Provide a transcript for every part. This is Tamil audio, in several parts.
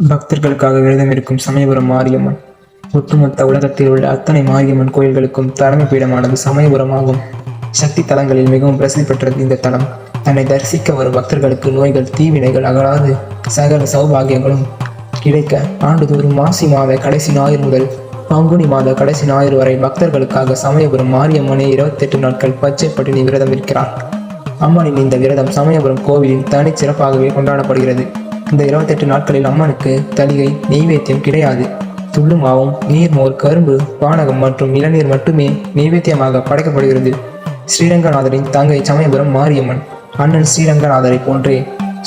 பக்தர்களுக்காக விரதம் இருக்கும் சமயபுரம் மாரியம்மன். ஒட்டுமொத்த உலகத்தில் உள்ள அத்தனை மாரியம்மன் கோயில்களுக்கும் தலைமை பீடமானது சமயபுரமாகும். சக்தி தலங்களில் மிகவும் பிரசித்தி பெற்றது இந்த தலம். தன்னை தரிசிக்க வரும் பக்தர்களுக்கு நோய்கள் தீவினைகள் அகலாது. சகல சௌபாகியங்களும் கிடைக்க ஆண்டுதோறும் மாசி மாத கடைசி ஞாயிறு முதல் பங்குனி மாத கடைசி ஞாயிறு வரை பக்தர்களுக்காக சமயபுரம் மாரியம்மனை இருபத்தெட்டு நாட்கள் பச்சை பட்டினி விரதம் இருக்கிறார் அம்மனின் இந்த விரதம் சமயபுரம் கோவிலில் தனிச்சிறப்பாகவே கொண்டாடப்படுகிறது. அந்த இருபத்தெட்டு நாட்களில் அம்மனுக்கு தலிகை நெய்வேத்தியம் கிடையாது. துள்ளு மாவும் நீர்மோர் கரும்பு பானகம் மற்றும் இளநீர் மட்டுமே நெய்வேத்தியமாக படைக்கப்படுகிறது. ஸ்ரீரங்கநாதரின் தங்கை சமயபுரம் மாரியம்மன். அண்ணன் ஸ்ரீரங்கநாதரை போன்றே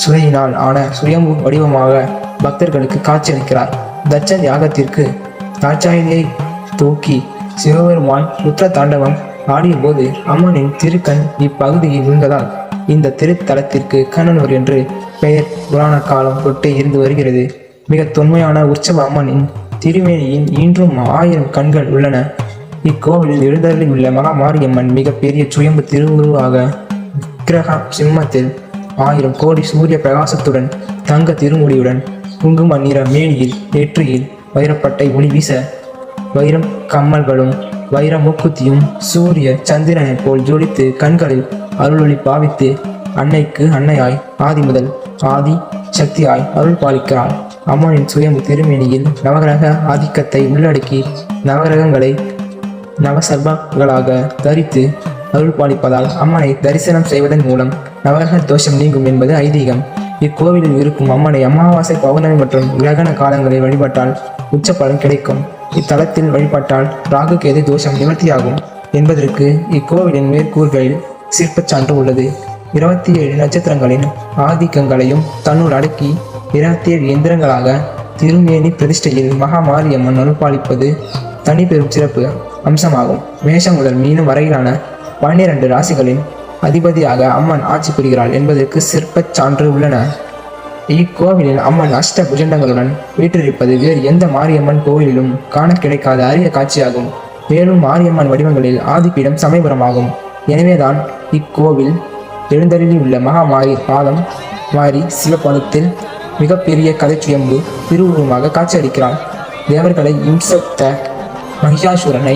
சுரையினால் ஆன சுயம்பு வடிவமாக பக்தர்களுக்கு காட்சியளிக்கிறார். தட்ச யாகத்திற்கு தாட்சாயினியை தூக்கி சிவபெருமான் ருத்ர தாண்டவம் ஆடியபோது அம்மனின் திருக்கண் இப்பகுதியில் இருந்ததால் இந்த திருத்தலத்திற்கு கண்ணனூர் என்று பெயர் புராண காலம் தொட்டு இருந்து வருகிறது. மிக தொன்மையான உற்சவ அம்மனின் திருமேனியின் இன்றும் ஆயிரம் கண்கள் உள்ளன. இக்கோவிலில் எழுந்தருளில் உள்ள மகாமாரியம்மன் மிகப்பெரிய சுயம்பு திருவுருவாக விக்கிரக சிம்மத்தில் ஆயிரம் கோடி சூரிய பிரகாசத்துடன் தங்க திருமுடியுடன் குங்கும நிற மேனியில் நெற்றியில் வைரப்பட்டை ஒளி வீச வைரம் கம்மல்களும் வைர மூக்குத்தியும் சூரிய சந்திரனைப் போல் ஜொலித்து கண்களில் அருளொளி பாவித்து அன்னைக்கு அன்னையாய் ஆதி முதல் ஆதி சக்தியாய் அருள் பாலிக்கிறாள் அம்மனின் சுயம்பு திருமேனியில் நவகிரக ஆதிக்கத்தை உள்ளடக்கி நவகிரகங்களை நவசர்பங்களாக தரித்து அருள் பாலிப்பதால் அம்மனை தரிசனம் செய்வதன் மூலம் நவகிரக தோஷம் நீங்கும் என்பது ஐதீகம். இக்கோவிலில் இருக்கும் அம்மனை அமாவாசை பௌர்ணமி மற்றும் கிரகண காலங்களில் வழிபட்டால் உச்ச பலன் கிடைக்கும். இத்தலத்தில் வழிபட்டால் ராகு கேது தோஷம் நிவர்த்தியாகும் என்பதற்கு இக்கோவிலின் மேற்கூர்களில் சிற்பச் சான்று உள்ளது. இருபத்தி ஏழு நட்சத்திரங்களின் ஆதிக்கங்களையும் தன்னுள் அடக்கி இருபத்தி ஏழு எந்திரங்களாக திருமேனி பிரதிஷ்டையில் மகாமாரியம்மன் அனுப்பாளிப்பது தனி பெரும் சிறப்பு அம்சமாகும். மேஷம் முதல் மீனம் வரையிலான பன்னிரண்டு ராசிகளின் அதிபதியாக அம்மன் ஆட்சி புரிகிறாள் என்பதற்கு சிற்பச் சான்று உள்ளன. இக்கோவிலில் அம்மன் அஷ்ட புஜண்டங்களுடன் வீற்றிருப்பது வேறு எந்த மாரியம்மன் கோவிலிலும் காண கிடைக்காத அரிய காட்சியாகும். மேலும் மாரியம்மன் வடிவங்களில் ஆதிப்பீடம் சமயபுரமாகும். எனவேதான் இக்கோவில் எழுந்தருளி உள்ள மகாமாரி பாதம் மாறி சிவபுரத்தில் மிகப்பெரிய கதைச்சுயம்பு திருவுருவமாக காட்சியளிக்கிறார். தேவர்களை இம்சத்த மகிஷாசுரனை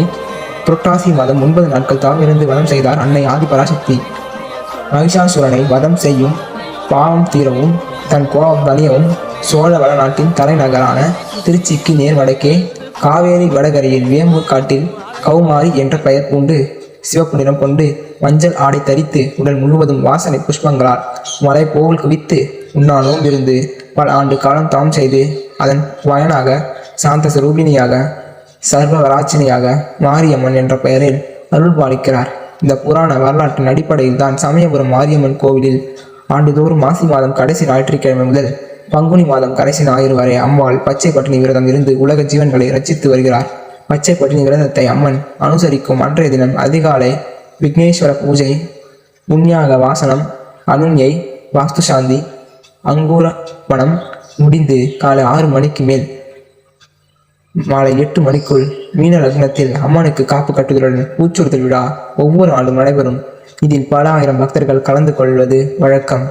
புரட்டாசி மாதம் ஒன்பது நாட்கள் தாம் இருந்து வதம் செய்தார் அன்னை ஆதிபராசக்தி. மகிஷாசுரனை வதம் செய்யும் பாவம் தீரவும் தன் கோபம் தனியவும் சோழ வளநாட்டின் தலைநகரான திருச்சிக்கு நேர் வடக்கே காவேரி வடகரையில் வேம்பு காட்டில் கௌமாரி என்ற பெயர் பூண்டு சிவப்பு நிறம் கொண்டு மஞ்சள் ஆடை தரித்து உடல் முழுவதும் வாசனை புஷ்பங்களால் மலை போல் குவித்து உண்ணா நோம்பிருந்து பல ஆண்டு காலம் தாம் செய்து அதன் பயனாக சாந்த சுரூபிணியாக சர்வவராட்சினியாக மாரியம்மன் என்ற பெயரில் அருள் பாலிக்கிறார். இந்த புராண வரலாற்றின் அடிப்படையில் தான் சமயபுரம் மாரியம்மன் கோவிலில் ஆண்டுதோறும் மாசி மாதம் கடைசி ஞாயிற்றுக்கிழமை முதல் பங்குனி மாதம் கடைசி ஞாயிறு வரை அம்மாள் பச்சை பட்டினி விரதம் இருந்து உலக ஜீவன்களை ரச்சித்து வருகிறார். பச்சை பட்டினி விரதத்தை அம்மன் அனுசரிக்கும் அன்றைய தினம் அதிகாலை விக்னேஸ்வர பூஜை புண்ணியாக வாசனம் அனுன்யை வாஸ்து சாந்தி அங்கூரப்பணம் முடிந்து காலை ஆறு மணிக்கு மேல் மாலை எட்டு மணிக்குள் மீன லக்னத்தில் அம்மனுக்கு காப்பு கட்டுதலுடன் ஊச்சுறுத்தல் விழா ஒவ்வொரு ஆண்டும் நடைபெறும். இதில் பல ஆயிரம் பக்தர்கள் கலந்து கொள்வது வழக்கம்.